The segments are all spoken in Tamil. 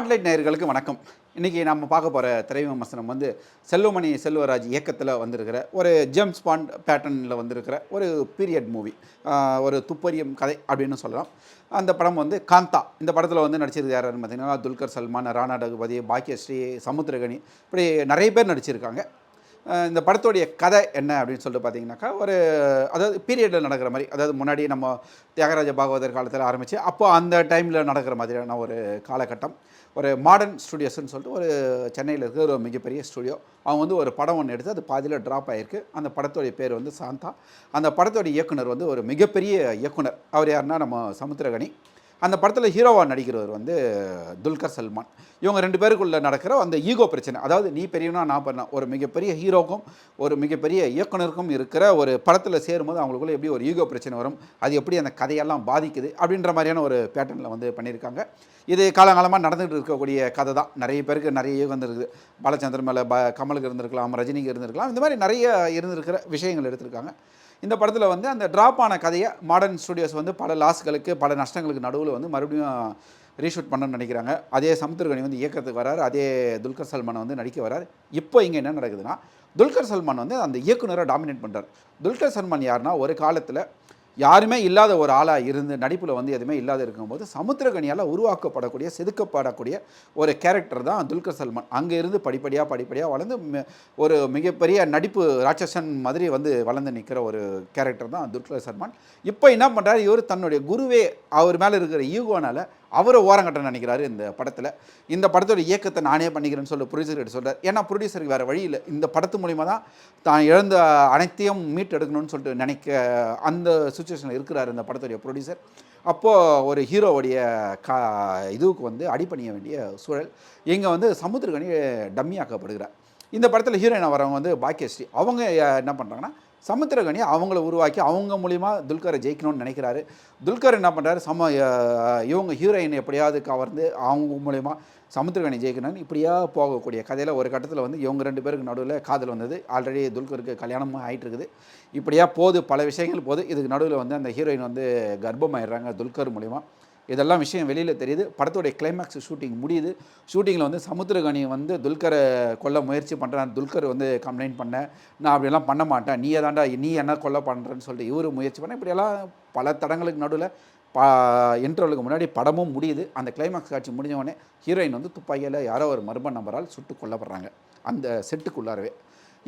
ஸ்பாட்லைட் நேயர்களுக்கு வணக்கம். இன்றைக்கி நம்ம பார்க்க போகிற திரை விமர்சனம் வந்து செல்வமணி செல்வராஜ் இயக்கத்தில் வந்திருக்கிற ஒரு ஜேம்ஸ் பாண்ட் பேட்டர்னில் வந்திருக்கிற ஒரு பீரியட் மூவி ஒரு துப்பறியும் கதை அப்படின்னு சொல்லலாம். அந்த படம் வந்து காந்தா. இந்த படத்தில் வந்து நடிச்சிருக்கு யாருன்னு பார்த்தீங்கன்னா துல்கர் சல்மான் ராணா ரகுபதி பாக்கியஸ்ரீ சமுத்திரகனி இப்படி நிறைய பேர் நடிச்சிருக்காங்க. இந்த படத்துடைய கதை என்ன அப்படின்னு சொல்லிட்டு பார்த்தீங்கன்னாக்கா ஒரு அதாவது பீரியடில் நடக்கிற மாதிரி அதாவது முன்னாடி நம்ம தியாகராஜ பாகவதர் காலத்தில் ஆரம்பித்து அப்போ அந்த டைமில் நடக்கிற மாதிரியான ஒரு காலகட்டம். ஒரு மாடர்ன் ஸ்டுடியோஸ்னு சொல்லிட்டு ஒரு சென்னையில் இருக்கிற ஒரு மிகப்பெரிய ஸ்டுடியோ அவங்க வந்து ஒரு படம் ஒன்று எடுத்து அது பாதியில் ட்ராப் ஆகிருக்கு அந்த படத்துடைய பேர் வந்து சாந்தா. அந்த படத்துடைய இயக்குனர் வந்து ஒரு மிகப்பெரிய இயக்குனர். அவர் யாருன்னா நம்ம சமுத்திரகனி. அந்த படத்தில் ஹீரோவாக நடிக்கிறவர் வந்து துல்கர் சல்மான். இவங்க ரெண்டு பேருக்குள்ளே நடக்கிற அந்த ஈகோ பிரச்சனை. அதாவது நீ பெரியவனா நான் பண்ண ஒரு மிகப்பெரிய ஹீரோக்கும் ஒரு மிகப்பெரிய இயக்குனருக்கும் இருக்கிற ஒரு படத்தில் சேரும்போது அவங்களுக்குள்ள எப்படி ஒரு ஈகோ பிரச்சனை வரும்? அது எப்படி அந்த கதையெல்லாம் பாதிக்குது? அப்படின்ற மாதிரியான ஒரு பேட்டர்னில் வந்து பண்ணியிருக்காங்க. இது காலங்காலமாக நடந்துகிட்டு இருக்கக்கூடிய கதை தான். நிறைய பேருக்கு நிறைய ஈகம் இருக்குது பாலச்சந்திரன் மேலே ப கமலுக்கு இருந்திருக்கலாம் ரஜினிக்கு இருந்திருக்கலாம். இந்த மாதிரி நிறைய இருந்திருக்கிற விஷயங்கள் எடுத்திருக்காங்க. இந்த படத்தில் வந்து அந்த ட்ராப் ஆன கதையை மாடர்ன் ஸ்டுடியோஸ் வந்து பல லாஸ்களுக்கு பல நஷ்டங்களுக்கு நடுவில் வந்து மறுபடியும் ரீஷூட் பண்ணணும்னு நினைக்கிறாங்க. அதே சமுத்திரகனி வந்து இயக்கத்துக்கு வராரு. அதே துல்கர் சல்மான் வந்து நடிக்க வராரு. இப்போ இங்கே என்ன நடக்குதுன்னா துல்கர் சல்மான் வந்து அந்த இயக்குனரை டாமினேட் பண்ணுறார் துல்கர் சல்மான் யாருன்னா ஒரு காலத்தில் யாருமே இல்லாத ஒரு ஆளாக இருந்து நடிப்பில் வந்து எதுவுமே இல்லாத இருக்கும்போது சமுத்திரகனியால் உருவாக்கப்படக்கூடிய செதுக்கப்படக்கூடிய ஒரு கேரக்டர் தான் துல்கர் சல்மான். அங்கே இருந்து படிப்படியாக படிப்படியாக வளர்ந்து ஒரு மிகப்பெரிய நடிப்பு ராட்சசன் மாதிரி வந்து வளர்ந்து நிற்கிற ஒரு கேரக்டர் தான் துல்கர் சல்மான். இப்போ என்ன பண்ணுறாரு இவர் தன்னுடைய குருவே அவர் மேலே இருக்கிற ஈகோனால் அவரை ஓரங்கட்ட நினைக்கிறாரு இந்த படத்தில். இந்த படத்தோட இயக்கத்தை நானே பண்ணிக்கிறேன்னு சொல்லி ப்ரொடியூசர்கிட்ட சொல்கிறார் ஏன்னா ப்ரொடியூசருக்கு வேறு வழி இல்லை. இந்த படத்து மூலிமா தான் தான் இழந்த அனைத்தையும் மீட் எடுக்கணும்னு சொல்லிட்டு நினைக்க அந்த சுச்சுவேஷனில் இருக்கிறார் இந்த படத்துடைய ப்ரொடியூசர் அப்போது ஒரு ஹீரோவுடைய கா இதுவுக்கு வந்து அடிப்பணிய வேண்டிய சூழல். இங்கே வந்து சமுத்திரகனி டம்மியாக்கப்படுகிறார். இந்த படத்தில் ஹீரோயினாக வரவங்க வந்து பாக்கியஸ்ரீ. அவங்க என்ன பண்ணுறாங்கன்னா சமுத்திரகனி அவங்கள உருவாக்கி அவங்க மூலிமா துல்கரை ஜெயிக்கணும்னு நினைக்கிறாரு. துல்கர் என்ன பண்ணுறாரு சம இவங்க ஹீரோயின் எப்படியாவது கவர்ந்து அவங்க மூலிமா சமுத்திரகனி ஜெயிக்கணும்னு இப்படியா போகக்கூடிய கதையில் ஒரு கட்டத்தில் வந்து இவங்க ரெண்டு பேருக்கு நடுவில் காதல் வந்தது. ஆல்ரெடி துல்கருக்கு கல்யாணமும் ஆயிட்டு இருக்குது இப்படியா போது பல விஷயங்கள் போது இதுக்கு நடுவில் வந்து அந்த ஹீரோயின் வந்து கர்ப்பமாயிடுறாங்க துல்கர் மூலிமா இதெல்லாம் விஷயம் வெளியில் தெரியுது. படத்துடைய கிளைமேக்ஸ் ஷூட்டிங் முடியுது. ஷூட்டிங்கில் வந்து சமுத்திரகனி வந்து துல்கரை கொல்ல முயற்சி பண்ணுறான் துல்கர் வந்து கம்ப்ளைண்ட் பண்ண நான் அப்படியெல்லாம் பண்ண மாட்டேன். நீ ஏதாண்டா நீ என்ன கொல்ல பண்ணுறேன்னு சொல்லிட்டு இவர் முயற்சி பண்ண. இப்படியெல்லாம் பல தடங்களுக்கு நடுவில் பா இன்டர்வலுக்கு முன்னாடி படமும் முடியுது. அந்த கிளைமேக்ஸ் காட்சி முடிஞ்சவொடனே ஹீரோயின் வந்து துப்பாக்கியில் யாரோ ஒரு மர்ம நபரால் சுட்டு கொல்லப்படுறாங்க. அந்த செட்டுக்குள்ளாரவே.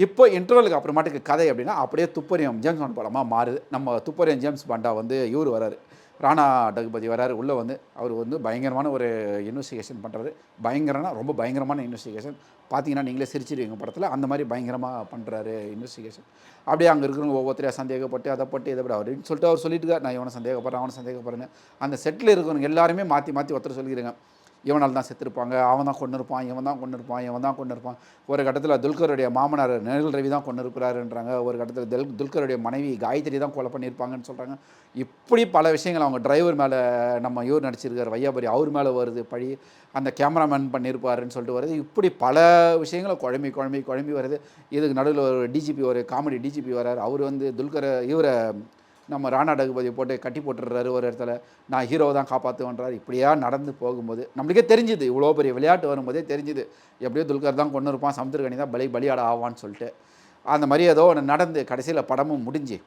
இப்போ இன்டர்வலுக்கு அப்புறமாட்டுக்கு கதை அப்படின்னா அப்படியே துப்பரியம் ஜேம்ஸ் பாண்ட் படமாக மாறுது. நம்ம துப்பறியம் ஜேம்ஸ் பாண்டா வந்து இவர் வராரு ராணா டகுபதி வராரு உள்ளே வந்து அவர் வந்து பயங்கரமான ஒரு இன்வெஸ்டிகேஷன் பண்ணுறாரு பயங்கரனா ரொம்ப பயங்கரமான இன்வெஸ்டிகேஷன் பார்த்தீங்கன்னா நீங்களே சிரிச்சிருவீங்க படத்தில். அந்த மாதிரி பயங்கரமாக பண்ணுறாரு இன்வெஸ்டிகேஷன் அப்படியே அங்கே இருக்கிறவங்க ஒவ்வொருத்தரையாக சந்தேகப்பட்டு அதை பட்டு இதை அப்படின்னு சொல்லிட்டு அவர் சொல்லிட்டு நான் இவனை சந்தேகப்படுறேன் அவனை சந்தேகப்படுறேன்னு. அந்த செட்டில் இருக்கிறவங்க எல்லாருமே மாற்றி மாற்றி ஒருத்தர் சொல்லிக்கிறேங்க. இவனால் தான் செத்துருப்பாங்க அவன் தான் கொண்டு இருப்பான் இவன் தான் கொண்டு இருப்பான் இவன் தான் கொண்டு இருப்பான் ஒரு கட்டத்தில் துல்கருடைய மாமனார் நெல் ரவி தான் கொண்டு இருக்கிறாருன்றாங்க ஒரு கட்டத்தில் தெல் துல்கருடைய மனைவி காயத்ரி தான் கொலை பண்ணியிருப்பாங்கன்னு சொல்கிறாங்க இப்படி பல விஷயங்கள் அவங்க டிரைவர் மேலே நம்ம இவர் நடிச்சிருக்கார் வையாபுரி அவர் மேலே வருது பழி அந்த கேமராமேன் பண்ணியிருப்பாருன்னு சொல்லிட்டு வருது. இப்படி பல விஷயங்களை குழம்பி குழம்பி குழம்பி வருது. இதுக்கு நடுவில் ஒரு டிஜிபி ஒரு காமெடி டிஜிபி வரார் அவர் வந்து துல்கரை இவரை நம்ம ராணா டகுபதி போட்டு கட்டி போட்டுடுறாரு ஒரு இடத்துல. நான் ஹீரோவை தான் காப்பாற்றுவேன்றார் இப்படியா நடந்து போகும்போது நம்மளுக்கே தெரிஞ்சுது இவ்வளோ பெரிய விளையாட்டு வரும்போதே தெரிஞ்சுது. எப்படியோ துல்கர் தான் கொண்டு இருப்பான் சமுத்திரகணி தான் பலி பலியாட ஆவான்னு சொல்லிட்டு. அந்த மாதிரி ஏதோ ஒன்று நடந்து கடைசியில் படமும் முடிஞ்சு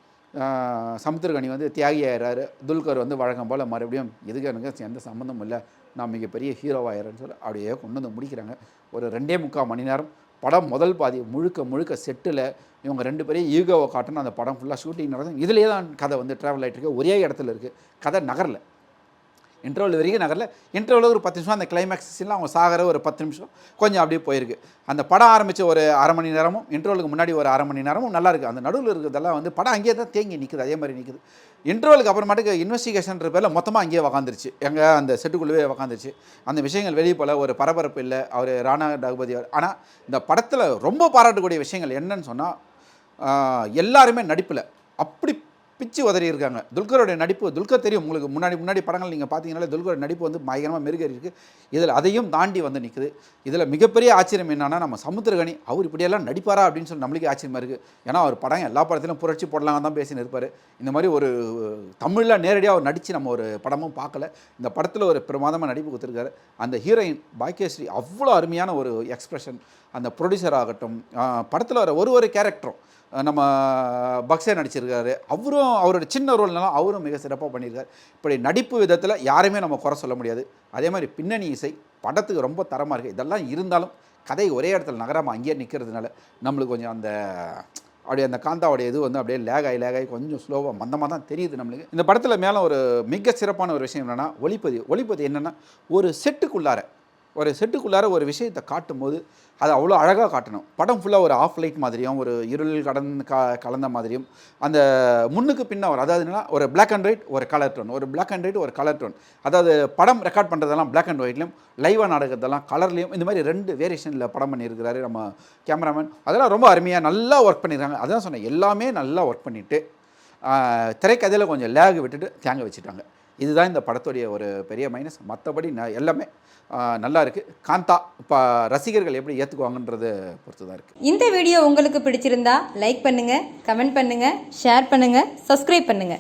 சமுத்திரகணி வந்து தியாகி ஆயிடுறாரு துல்கர் வந்து வழக்கம் போல் மறுபடியும் எதுக்கு எனக்கு எந்த சம்மந்தமும் இல்லை நான் மிகப்பெரிய ஹீரோவாயிரேன்னு சொல்லி அப்படியே கொண்டு வந்து முடிக்கிறாங்க. ஒரு ரெண்டே முக்கால் மணி நேரம் படம் முதல் பாதி முழுக்க முழுக்க செட்டில் இவங்க ரெண்டு பேரையும் ஈகோவை காட்டணும் அந்த படம் ஃபுல்லாக ஷூட்டிங் நடந்தது இதுலேயே தான் கதை வந்து ட்ராவல் ஆகிட்டு இருக்கு. ஒரே இடத்துல இருக்குது கதை நகரில். இன்டர்வல் வரைக்கும் நகரில் இன்டர்வலில் ஒரு பத்து நிமிஷம் அந்த கிளைமேக்ஸ் சீனில் அவங்க சாகிற ஒரு பத்து நிமிஷம் கொஞ்சம் அப்படியே போயிருக்கு. அந்த படம் ஆரம்பித்த ஒரு அரை மணி நேரமும் இன்டர்வலுக்கு முன்னாடி ஒரு அரை மணி நேரமும் நல்லா இருக்குது அந்த நடுவில் இருக்கிறதெல்லாம் வந்து படம் அங்கேயே தான் தேங்கி நிற்குது அதே மாதிரி நிற்குது இன்டர்வலுக்கு அப்புறமாட்டுக்கு இன்வெஸ்டிகேஷன்ற பேரில் மொத்தமாக அங்கேயே உக்காந்துருச்சு. எங்கே அந்த செட்டுக்குள்ளவே உக்காந்துருச்சு. அந்த விஷயங்கள் வெளியே போல ஒரு பரபரப்பு இல்லை. அவர் ராணா டகுபதி ஆனால் இந்த படத்தில் ரொம்ப பாராட்டக்கூடிய விஷயங்கள் என்னன்னு சொன்னால் எல்லாருமே நடிப்பில். அப்படி பிச்சு உதறி இருக்காங்க. துல்கருடைய நடிப்பு துல்கர் தெரியும் உங்களுக்கு. முன்னாடி முன்னாடி படங்கள் நீங்கள் பார்த்தீங்கன்னாலே துல்கருடைய நடிப்பு வந்து பயங்கரமாக மெருகேறி இருக்குது இதில் அதையும் தாண்டி வந்து நிற்குது இதில் மிகப்பெரிய ஆச்சரியம் என்னன்னா நம்ம சமுத்திரகனி அவர் இப்படியெல்லாம் நடிப்பாரா அப்படின்னு சொல்லி நம்மளுக்கே ஆச்சரியமாக இருக்குது ஏன்னா அவர் படம் எல்லா படத்திலும் புரட்சி போடலாம் தான் பேசின்னு இருப்பார். இந்த மாதிரி ஒரு தமிழில் நேரடியாக அவர் நடித்து நம்ம ஒரு படமும் பார்க்கல. இந்த படத்தில் ஒரு பிரமாதமாக நடிப்பு கொடுத்துருக்காரு. அந்த ஹீரோயின் பாக்கியஸ்ரீ அவ்வளோ அருமையான ஒரு எக்ஸ்பிரஷன். அந்த ப்ரொடியூசர் ஆகட்டும் படத்தில் வர ஒரு ஒரு கேரக்டரும் நம்ம பக்ஸே நடிச்சிருக்காரு. அவரும் அவரோட சின்ன ரோல்னாலும் அவரும் மிக சிறப்பாக பண்ணியிருக்காரு. இப்படி நடிப்பு விதத்தில் யாரையுமே நம்ம குறை சொல்ல முடியாது. அதே மாதிரி பின்னணி இசை படத்துக்கு ரொம்ப தரமாக இருக்குது இதெல்லாம் இருந்தாலும் கதை ஒரே இடத்துல நகராமல் அங்கேயே நிற்கிறதுனால நம்மளுக்கு கொஞ்சம் அந்த அப்படியே அந்த காந்தாவுடைய இது வந்து அப்படியே லேகாய் லேகாய் கொஞ்சம் ஸ்லோவாக மந்தமாக தான் தெரியுது நம்மளுக்கு. இந்த படத்தில் மேலே ஒரு மிக சிறப்பான ஒரு விஷயம் என்னென்னா ஒளிப்பதிவு. ஒளிப்பதிவு என்னென்னா ஒரு செட்டுக்குள்ளார ஒரு செட்டுக்குள்ளார ஒரு விஷயத்தை காட்டும் போது அதை அவ்வளோ அழகாக காட்டணும். படம் ஃபுல்லாக ஒரு ஆஃப் லைட் மாதிரியும் ஒரு இருள் கடந்து க கலந்த மாதிரியும். அந்த முன்னுக்கு பின்ன ஒரு அதாவது என்னன்னா ஒரு பிளாக் அண்ட் ஒயிட் ஒரு கலர் டோன் ஒரு பிளாக் அண்ட் ஒயிட் ஒரு கலர் டோன் அதாவது படம் ரெக்கார்ட் பண்ணுறதெல்லாம் பிளாக் அண்ட் ஒயிட்லையும் லைவாக நடக்கிறதெல்லாம் கலர்லேயும் இந்த மாதிரி ரெண்டு வேரியேஷனில் படம் பண்ணியிருக்கிறாரு நம்ம கேமராமேன் அதெல்லாம் ரொம்ப அருமையாக நல்லா ஒர்க் பண்ணியிருக்காங்க. அதான் சொன்னேன் எல்லாமே நல்லா ஒர்க் பண்ணிவிட்டு திரைக்கதையில் கொஞ்சம் லேக் விட்டுட்டு தேங்க வச்சுட்டாங்க. இதுதான் இந்த படத்துடைய ஒரு பெரிய மைனஸ் மற்றபடி ந எல்லாமே நல்லா இருக்குது காந்தா இப்போ ரசிகர்கள் எப்படி ஏற்றுக்குவாங்கன்றதை பொறுத்து தான் இருக்குது இந்த வீடியோ உங்களுக்கு பிடிச்சிருந்தா லைக் பண்ணுங்க கமெண்ட் பண்ணுங்க ஷேர் பண்ணுங்க சப்ஸ்கிரைப் பண்ணுங்க.